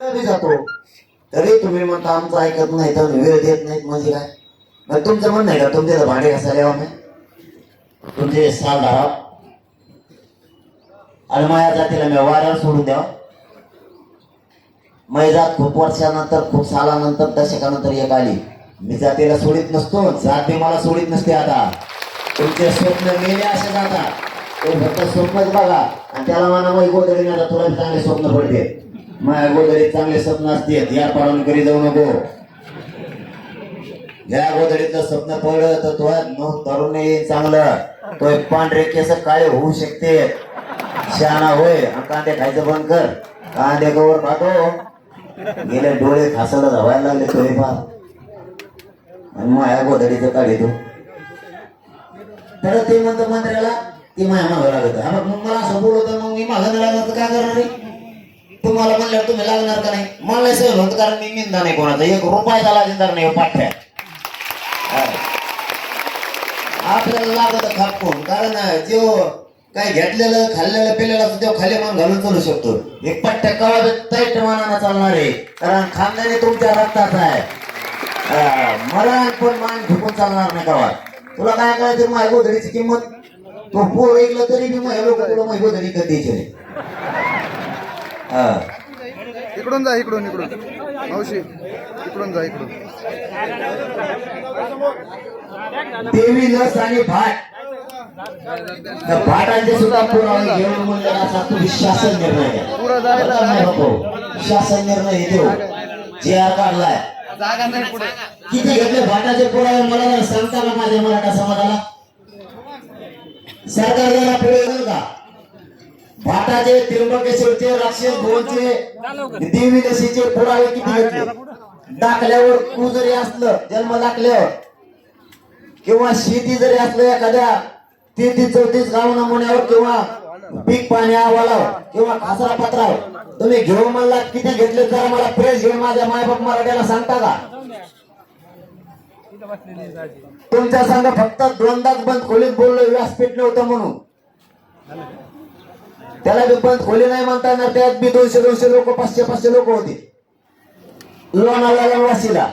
जातो? तरी तुम्ही म्हणता आमचं ऐकत नाही तर वेळ देत नाहीत. म्हणजे काय? मग तुमचं म्हणणं आहे का? तुमचे भांडे घासायला यावं मी तुमचे साल धराव आणि माझ्या जातीला मी वाऱ्यावर सोडून द्यावा. मै जात खूप वर्षानंतर खूप सालानंतर दशकानंतर एक आली. मी जातीला सोडित नसतो जाती मला सोडित नसते आता. तुमचे स्वप्न मेले असे जातात. ते फक्त स्वप्नच बघा. आणि त्याला मला मग गोदडी तुला चांगले स्वप्न पडते माझ्या गोदडीत चांगले स्वप्न असते या पाडून करी जाऊ नको. या गोदडीतलं स्वप्न पडलं तर तो तरुण येईल चांगलं. तो एक पांढरे केस काळे होऊ शकते. शहाणा होय कांदे खायचं बंद कर. कांदे गोवर खातो. गेले डोळे खासाला धवायला लागले थोडेफार आणि माया गोदडीचं काढे तू तर ते म्हणतो मंत्र्याला ती माया मागं लागत हा मग मला असं बोलवत मग मी मागं लागत काय करणार रे? तुम्हाला म्हणल्यावर तुम्ही लागणार का नाही? मला सहल होत कारण मी निंदा नाही कोणाचा. एक रुपयाचा लागणार नाही हो, पाठ्या. आपल्याला लागत खापून कारण जो काय घेतलेलं खाल्लेलं पिलेलं तो खाली मान घालून चालू शकतो. एक पट्ट्या कवा तैट मानानं चालणार आहे. कारण खानदानी तुमच्या रक्तात आहे. मला पण मान झुकून चालणार नाही कवा. तुला काय करायचं माझ्या गोधडीची किंमत? तो पोर ऐकलं तरी मी माझ्या लोक तुला माझी गोधडी कधी इकडून जा इकडून इकडून. मावशी इकडून जा इकडून. देवी लस आणि भाट भाटांचे सुद्धा पुरावे घेऊन असा तुम्ही शासन निर्णय घ्या. बापू. शासन निर्णय देऊ जे आर काढलाय. किती घेतले भाटाचे पुरावे मला सांगता का माझ्या मराठा समाजाला? सरकार जरा पुढे का? भाटाचे त्र्यंबकेश्वरचे राक्षस भुवनचे देवी लसीचे पुरावे किती घेतले दाखल्यावर तू जरी असलं जन्म दाखल्यावर किंवा शेती जरी असलं एखाद्या तेहतीस चौतीस गाव नमुन्यावर किंवा पीक पाणी अहवालावर किंवा खासरा पत्रावर. तुम्ही घेऊ म्हणला किती घेतले तर मला प्रेस घेऊन माझ्या मायबाप मराठ्याला सांगता का? तुमच्या संघ फक्त दोनदाच बंद खोलीत बोललो व्यासपीठ नव्हतं म्हणून. त्याला बी बंद खोली नाही म्हणता येणार त्यात बी दोनशे दोनशे लोक पाचशे पाचशे लोक होते. लोणावळ्याला वाशीला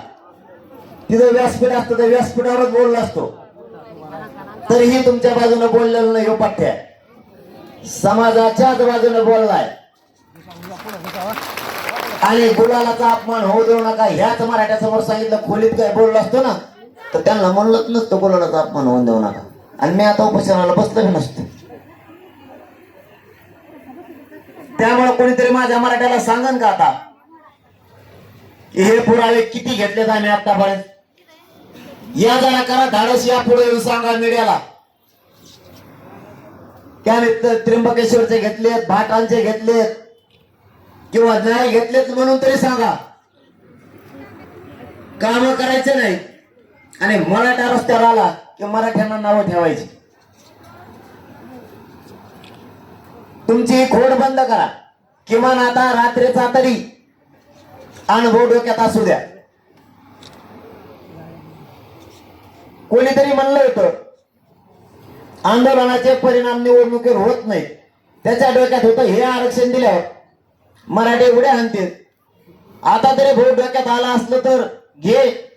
तिथं व्यासपीठ असतं त्या व्यासपीठावरच बोलला असतो. तरीही तुमच्या बाजूने बोललेलं नाही हो पठ्या समाजाच्याच बाजूने बोललाय. आणि गुलालाचा अपमान होऊ देऊ नका. ह्याच मराठ्यासमोर सांगितलं खोलीत काय बोललो असतो ना तर त्यांना म्हणलंच नसतं गुलालाचा अपमान होऊन देऊ नका. आणि मी आता उपोषणाला बसलो नसतं. त्यामुळे कोणीतरी माझ्या मराठ्याला सांगन का आता? की हे पुरावे किती घेतलेत आम्ही आतापर्यंत? या जरा करा धाडस या पुढे येऊन सांगा मीडियाला. त्याने त्र्यंबकेश्वरचे घेतलेत भाटांचे घेतलेत किंवा नाही घेतलेत म्हणून तरी सांगा. काम करायचे नाही आणि मराठा रस्त्यावर आला की मराठ्यांना नावं ठेवायची. तुमची खोड बंद करा. किमान आता रात्रीचा तरी अनुभव डोक्यात असू द्या. कोणीतरी म्हणलं होतं आंदोलनाचे परिणाम निवडणुकीवर होत नाही त्याच्या डोक्यात होतं हे आरक्षण दिल्यावर मराठे उड्या आणतील. आता तरी भोट डोक्यात आला असलं तर घे.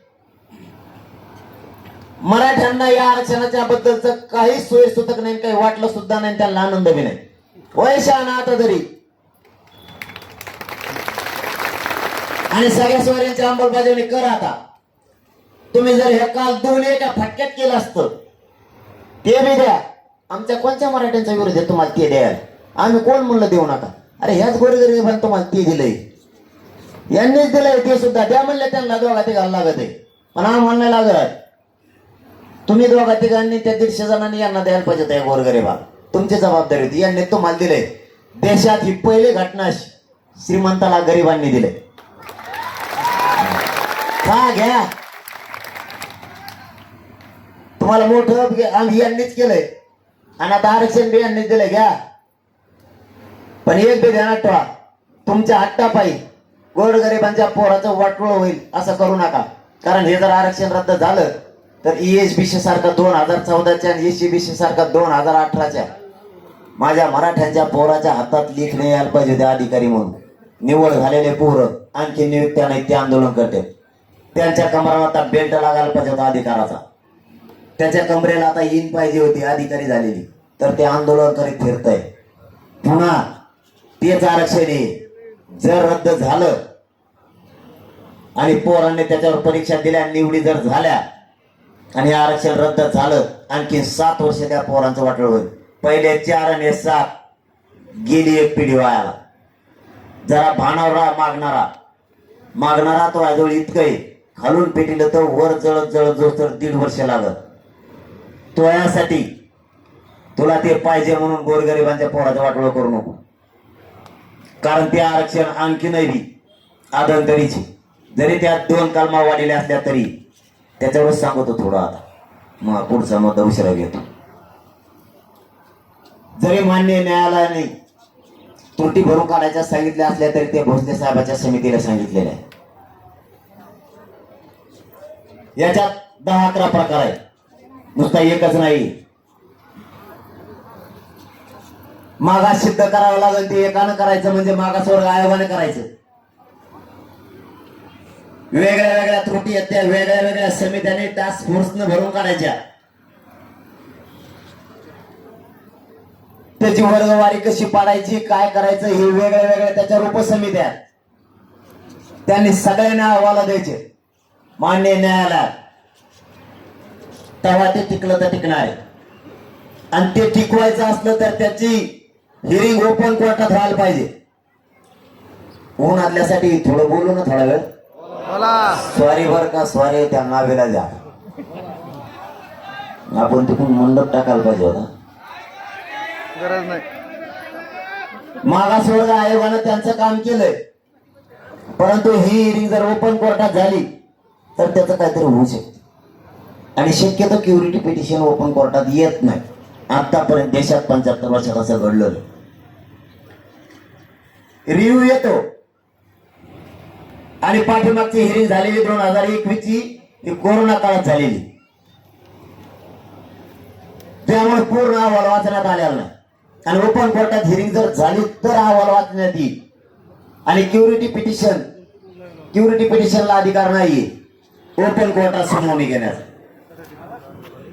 मराठ्यांना या आरक्षणाच्या बद्दलच काही सोय सुतक नाही काही वाटलं सुद्धा नाही त्यांना आनंद बी नाही. वयशान आता तरी. आणि सगळ्या स्वाऱ्यांची अंमलबजावणी कर आता. तुम्ही जर हे काल दोन एका फटक्यात केलं असतं ते बी द्या. आमच्या कोणत्या मराठ्यांचा विरोध आहे तुम्हाला ते द्याल आम्ही कोण म्हणलं देऊ नका? अरे ह्याच गोरगरीबांनी तुम्हाला ते दिलंय. यांनीच दिलंय ते सुद्धा द्या म्हणले त्यांना दोघा तिघांना लागत आहे. पण आम्हाला नाही लागत. तुम्ही दोघा तिघांनी त्या दीडशे जणांनी यांना द्यायला पाहिजे त्या गोरगरीबा तुमची जबाबदारी होती. यांनी तुम्हाला दिले. देशात ही पहिली घटना श्रीमंताला गरिबांनी दिले. का घ्या. तुम्हाला मोठं आम्ही यांनीच केलंय. आणि आता आरक्षण बी यांनीच दिलंय. घ्या. पण एक बी ध्यानात ठेवा. तुमच्या हट्टापायी गोरगरिबांच्या पोराचं वाटोळ होईल असं करू नका. कारण हे जर आरक्षण रद्द झालं तर ए एस बी सी सारखा दोन हजार चौदाच्या आणि सी सारखा दोन हजार अठराच्या माझ्या मराठ्यांच्या पोराच्या हातात लीख नाही यायला पाहिजे त्या अधिकारी म्हणून. निवड झालेले पोरं आणखी नियुक्त्या नाही ते आंदोलन करते. त्यांच्या कमराला आता बेल्ट लागायला पाहिजे होता अधिकाराचा. त्याच्या कमरेला आता इन पाहिजे होती अधिकारी झालेली. तर ते आंदोलन करीत फिरतय. पुन्हा तेच आरक्षण आहे. जर रद्द झालं आणि पोरांनी त्याच्यावर परीक्षा दिल्या निवडी जर झाल्या आणि आरक्षण रद्द झालं आणखी सात वर्ष त्या पोरांचं वाटलं होईल. पहिले चार आणि सात गेली एक पिढी वायाला. जरा भानावरा मागणारा मागणारा तो आजवळ इतकं खालून पेटीलं तर वर जळत जळत जो तर दीड वर्ष लागत तो यासाठी तुला ते पाहिजे म्हणून गोरगरिबांच्या पोराचं वाटोळं करू नको. कारण ते आरक्षण आणखी नाही आदंतरीची. जरी त्यात दोन कलमा वाढलेल्या असल्या तरी त्याच्यावर सांगतो थोडं आता. मग पुढचा मुद्दा उशिरा घेतो. तरी मान्य न्यायालयाने त्रुटी भरून काढायच्या सांगितल्या असल्या तरी ते भोसले साहेबाच्या समितीला सांगितलेले आहे. याच्यात दहा अकरा प्रकार आहेत. नुसता एकच नाही. मागास सिद्ध करावं लागेल ते एकानं करायचं म्हणजे मागासवर्ग आयोगाने करायचं. वेगळ्या वेगळ्या त्रुटी आहेत त्या वेगळ्या वेगळ्या समित्याने टास्क फोर्सनं भरून काढायच्या. त्याची वर्गवारी कशी पाडायची काय करायचं हे वेगळ्या वेगळ्या त्याच्या उपसमित्या आहेत. त्यांनी सगळ्यांना अहवाला द्यायचे. मान्य न्यायालयात. तेव्हा ते टिकलं तर टिकणार आहे. आणि ते टिकवायचं असलं तर त्याची हिअरिंग ओपन कोर्टात व्हायला पाहिजे. ऊन आदल्यासाठी थोडं बोलू ना थोडा वेळ? स्वारी बर का स्वारी त्या नावेला जा आपण तिकडून मंडप टाकायला पाहिजे होता. गरज नाही. मागासवर्ग आयोगानं त्यांचं काम केलंय. परंतु ही हिअरिंग जर ओपन कोर्टात झाली तर त्याचं काहीतरी होऊ शकते. आणि शक्यतो क्युरिटी पिटिशन ओपन कोर्टात येत नाही. आतापर्यंत देशात पंच्याहत्तर वर्षात असं घडलं रिव्ह्यू येतो. आणि पाठीमागची हिअरिंग झालेली दोन हजार एकवीस ची ही कोरोना काळात झालेली. त्यामुळे पूर्ण अहवाल वाचण्यात आलेला नाही. आणि ओपन कोर्टात हिअरिंग जर झाली तर अहवाल वाचण्यात येईल. आणि क्युरिटी पिटिशन क्युरिटी पिटिशनला अधिकार नाहीये. ओपन कोर्टात सुनावणी घेण्यास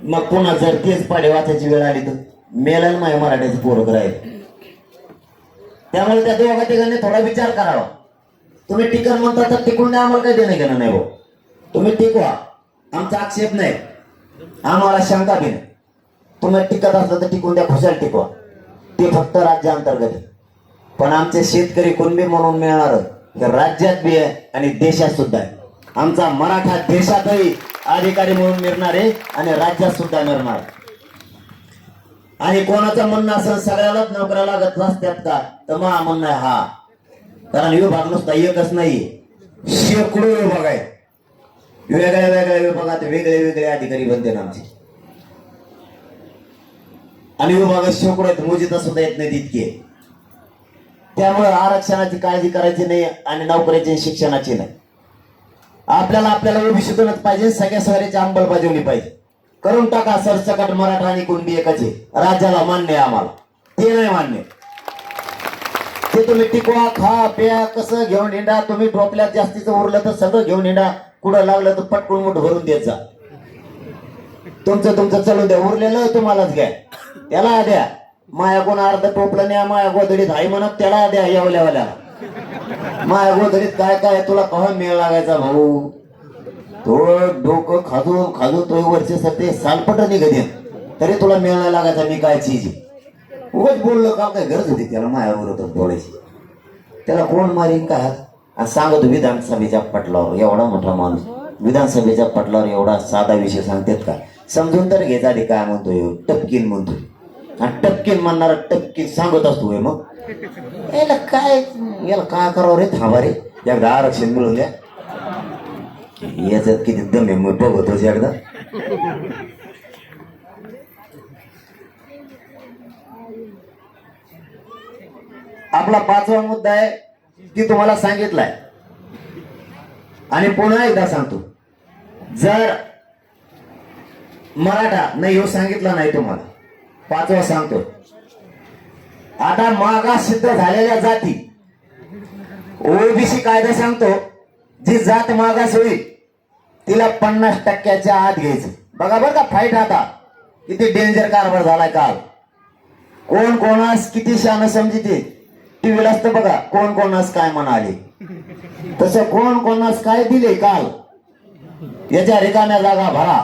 मग पुन्हा जर तेच पाडे वाचायची वेळ आली तर? मेलन माय मराठीचे पोरग राहील. त्यामुळे त्या दोघा तिघांनी थोडा विचार करावा. तुम्ही टिकन म्हणता तर टिकून नाही आम्हाला काही देणं घेणं नाही भाऊ तुम्ही टिकवा. आमचा आक्षेप नाही. आम्हाला शंका बी नाही तुम्ही टिकत असलं तर टिकून द्या खुशाल टिकवा. ते फक्त राज्यांतर्गत आहे. पण आमचे शेतकरी कुणबी म्हणून मिळणार हे राज्यात बी आहे आणि देशात सुद्धा आहे. आमचा मराठा देशातही अधिकारी म्हणून मिळणार आहे आणि राज्यात सुद्धा मिळणार आहे. आणि कोणाचं म्हणणं असं सगळ्यालाच नोकऱ्या लागत नसत्यात का? तर मग म्हणणं आहे हा. कारण विभाग नुसता एकच नाही शेकडो विभाग आहे वेगळ्या वेगळ्या विभागात वेगळे वेगळे अधिकारी बनते आमचे. आणि विभाग शेकडो आहेत मोजिता सुद्धा येत नाही तितके त्यामुळे आरक्षणाची काळजी करायची नाही आणि नोकऱ्याची शिक्षणाची नाही. आपल्याला आपल्याला ओबीसीतूनच पाहिजे सगळ्या सगळ्याची अंमलबजावणी पाहिजे. करून टाका सरसकट मराठा आणि कुणबी एकाचे. राज्याला मान्य आहे आम्हाला. ते नाही मान्य. ते तुम्ही टिकवा खा प्या कसं घेऊन हिंडा. तुम्ही टोपल्यात जास्तीचं उरलं तर सगळं घेऊन हिंडा. कुठं लागलं तर पटकून मुठ भरून देत जा. तुमचं तुमचं चालू द्या. उरलेलं तुम्हालाच घ्या. त्याला द्या. माया कोण अर्ध टोपलं नाही माया गोधडीत हाय म्हणत त्याला द्या येवल्यावाल्या. माया गोधडीत काय काय तुला कहा मेळ लागायचा भाऊ? थोडं डोकं खाजू खाजू तो वरचे सत्ते सालपट निघत तरी तुला मेळ लागायचा मी काय चीज आहे. उगाच बोललो का काय गरज होती त्याला मायावर होत बोलायची? त्याला कोण मारीन का? आणि सांगतो विधानसभेच्या पटलावर एवढा मोठा माणूस. विधानसभेच्या पटलावर एवढा साधा विषय सांगतात का? समजून तर घ्यायचा आधी काय म्हणतोय टपकीन म्हणतोय. आणि टपकीन म्हणणारा टपकीन सांगत असतो हे मग. याला काय याला काय करावं रे? थांबा रे. एकदा आरक्षण मिळून द्या. याच्यात किती दम आहे मग बघतोच एकदा. आपला पाचवा मुद्दा आहे ती तुम्हाला सांगितलाय. आणि पुन्हा एकदा सांगतो. जर मराठा नाही हो सांगितलं नाही तुम्हाला पाचवा सांगतो. आता मागास सिद्ध झालेल्या जाती. ओबीसी कायदा सांगतो जी जात मागास होईल तिला पन्नास टक्क्याच्या आत घ्यायचं. बघा बरं का फाईट आता. किती डेंजर कारभार झालाय काल. कोण कोणास किती शान समजते? टीव्हीला असतं बघा कोण कोणास काय म्हणाले. तसं कोण कोणास काय दिले काल? याच्या रिकाम्या जागा भरा.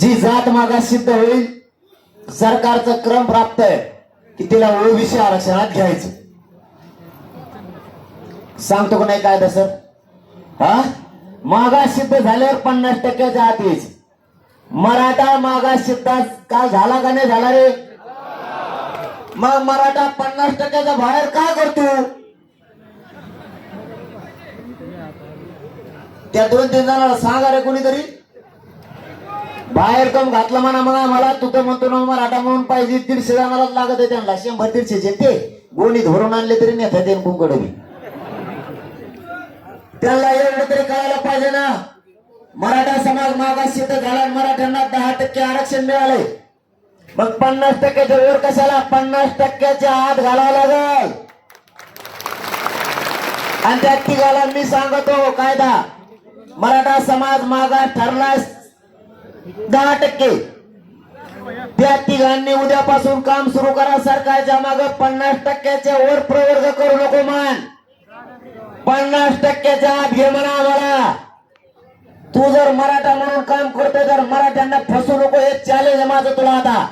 जी जात मागास सिद्ध होईल सरकारचा क्रम प्राप्त आहे की तिला ओबीसी आरक्षणात घ्यायचं. सांगतो का नाही काय तसं हा? मागास सिद्ध झाल्यावर पन्नास टक्क्याच्या आत यायचं मराठा मागास सिद्ध का झाला का नाही झाला रे? मग मराठा पन्नास टक्क्याच्या बाहेर काय करतो? त्या दोन तीन जणांना सांगा रे कोणीतरी. बाहेर कम घातलं म्हणा मग मला तू तर म्हणतो ना मराठा म्हणून पाहिजे दीडशे जणांनाच लागत आहे त्यांना शंभर दीडशेचे ते गोणी धरून आणले तरी नेता ते कुंकड बी. त्यांना एवढं तरी कळायला पाहिजे ना. मराठा समाज मागास शेत झाला मराठ्यांना दहा टक्के आरक्षण मिळालंय. मग पन्नास टक्क्याच्या वर कशाला पन्नास टक्क्याच्या आत घालावं लागल? आणि त्या तिघाला मी सांगतो कायदा. मराठा समाज मागास ठरलास दहा टक्के. त्या तिघांनी उद्यापासून काम सुरू करा सरकारच्या माग पन्नास टक्क्याच्या वर प्रवर्ग करू नको मान पन्नास टक्क्याच्या आत घे म्हणा आम्हाला तू जर मराठा म्हणून काम करतोय तर मराठ्यांना फसू नको हे चॅलेंज माझं तुला आता.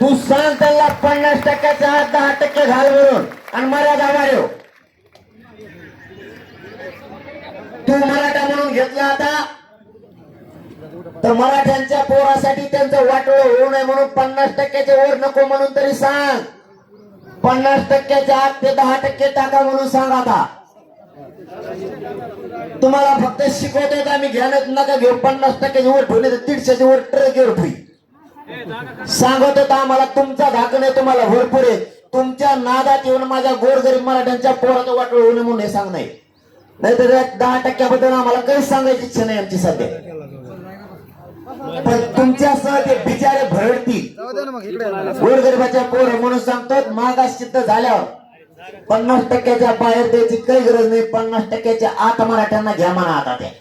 तू सांग त्यांना पन्नास टक्क्याच्या आत दहा टक्के घाल म्हणून. आणि मर्यादा वाढव. तू मराठा म्हणून घेतला आता तर मराठ्यांच्या पोरासाठी त्यांचं वाटोळ होऊ नये म्हणून पन्नास टक्क्याचे वर नको म्हणून तरी सांग. पन्नास टक्क्याच्या आत ते दहा टक्के टाका म्हणून सांग आता. तुम्हाला फक्त शिकवतोय का? मी घ्यानच नका घेऊ. पन्नास टक्क्याची वर ठेवले तर दीडशेची वर ट्रक वर ठेवी. सांगत होता आम्हाला तुमचा धाकण आहे तुम्हाला भरपूर आहे. तुमच्या नादात येऊन माझ्या गोरगरीब मराठ्यांच्या पोराचं वाटोळ होऊ नये म्हणून हे सांग नाही नाही तर दहा टक्क्याबद्दल आम्हाला काहीच सांगायची इच्छा नाही आमची सध्या. पण तुमच्यासह ते बिचारे भरडतील. गोरगरिबाच्या पोर म्हणून सांगतो मागास सिद्ध झाल्यावर. पन्नास टक्क्याच्या बाहेर द्यायची काही गरज नाही पन्नास टक्क्याच्या आत मराठ्यांना घ्या म्हणा आता ते.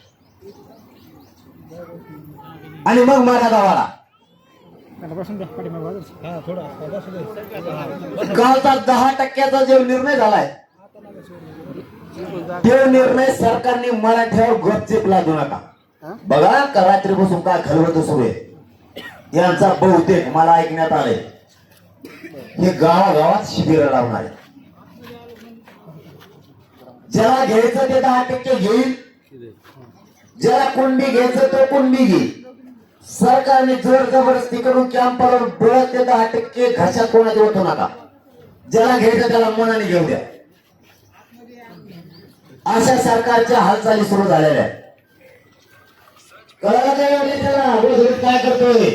आणि मग मराठा वाडा कालचा दहा टक्क्याचा जो निर्णय झालाय तो निर्णय सरकारने मराठ्यावर गपचीप लादू नका? बघा का रात्रीपासून काय खलबत सुरू आहे यांचा बहुतेक मला ऐकण्यात आले हे गावागावात शिबिर लावणार आहे ज्याला घ्यायचं ते दहा टक्के घेईल. ज्याला कुंडी घ्यायचं तो कुंडी घेईल. सरकारने जोर जबरदस्ती करून कॅम्पावर बोलत ते दहा टक्के घशात कोणाचे होतो नका. ज्याला घ्यायचं त्याला मनाने घेऊ द्या. अशा सरकारच्या हालचाली सुरू झालेल्या आहेत. कळालं काय म्हणजे त्याला काय करतोय?